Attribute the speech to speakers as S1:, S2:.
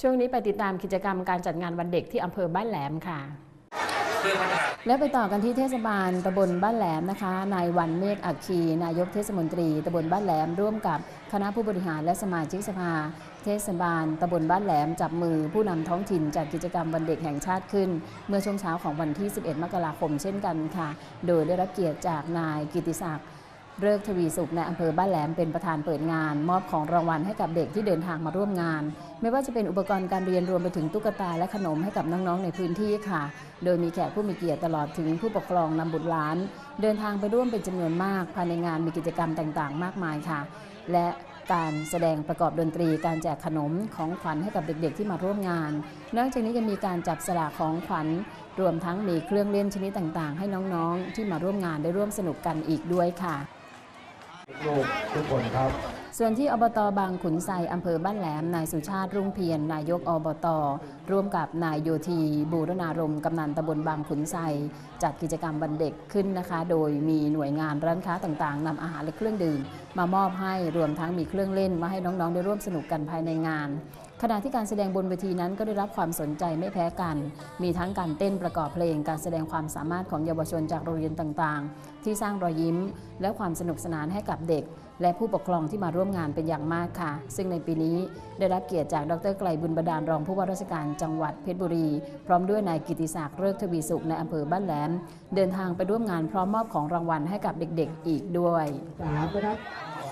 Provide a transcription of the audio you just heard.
S1: ช่วงนี้ไปติดตามกิจกรรมการจัดงานวันเด็กที่อำเภอบ้านแหลมค่ะ และไปต่อกันที่เทศบาลตำบลบ้านแหลมนะคะ นายวันเมฆอัคคี นายกเทศมนตรีตำบลบ้านแหลม ร่วมกับคณะผู้บริหารและสมาชิกสภา เทศบาลตำบลบ้านแหลม จับมือผู้นำท้องถิ่นจัดกิจกรรมวันเด็กแห่งชาติขึ้น เมื่อช่วงเช้าของวันที่ 11 มกราคมเช่นกันค่ะ โดยได้รับเกียรติจากนายกิติศักดิ์ เริกทวีสุขในอำเภอบ้านแหลมเป็นประธานเปิดงาน มอบของรางวัลให้กับเด็กที่เดินทางมาร่วมงาน ไม่ว่าจะเป็นอุปกรณ์การเรียนรวมไปถึงตุ๊กตาและขนมให้กับน้องๆในพื้นที่ค่ะ โดยมีแขกผู้มีเกียรติตลอดถึงผู้ปกครองนำบุตรหลาน เดินทางไปร่วมเป็นจำนวนมาก ภายในงานมีกิจกรรมต่างๆ มากมายค่ะ และการแสดงประกอบดนตรี การแจกขนมของขวัญให้กับเด็กๆ ที่มาร่วมงาน นอกจากนี้ยังมีการจับสลากของขวัญ รวมทั้งมีเครื่องเล่นชนิดต่างๆ ให้น้องๆ ที่มาร่วมงานได้ร่วมสนุกกันอีกด้วยค่ะ
S2: ลูกทุกคนครับ
S1: ส่วนที่อบตบางขุนไซอำเภอบ้านแหลม นายสุชาติรุ่งเพียรนายกอบต ร่วมกับนายโยธีบูรณารม์กำนันตำบลบางขุนไซจัดกิจกรรมวันเด็กขึ้นนะคะ โดยมีหน่วยงานร้านค้าต่างๆนำอาหารและเครื่องดื่ม มามอบให้รวมทั้งมีเครื่องเล่นมาให้น้องๆ ได้ร่วมสนุกกันภายในงาน ขณะที่การแสดงบนเวทีนั้นก็ได้รับความสนใจไม่แพ้กัน มีทั้งการเต้นประกอบเพลง การแสดงความสามารถของเยาวชนจากโรงเรียนต่างๆ ที่สร้างรอยยิ้ม และความสนุกสนานให้กับเด็ก และผู้ปกครองที่มาร่วมงานเป็นอย่างมากค่ะ ซึ่งในปีนี้ได้รับเกียรติจากดรไกลบุญบดาลรองผู้ว่าราชการจังหวัดเพชรบุรี พร้อมด้วยนายกิติศักดิ์เลิกทวีสุขในอำเภอบ้านแหลม เดินทางไปร่วมงานพร้อมมอบของรางวัลให้กับเด็กๆ อีกด้วย
S2: สามนะครับ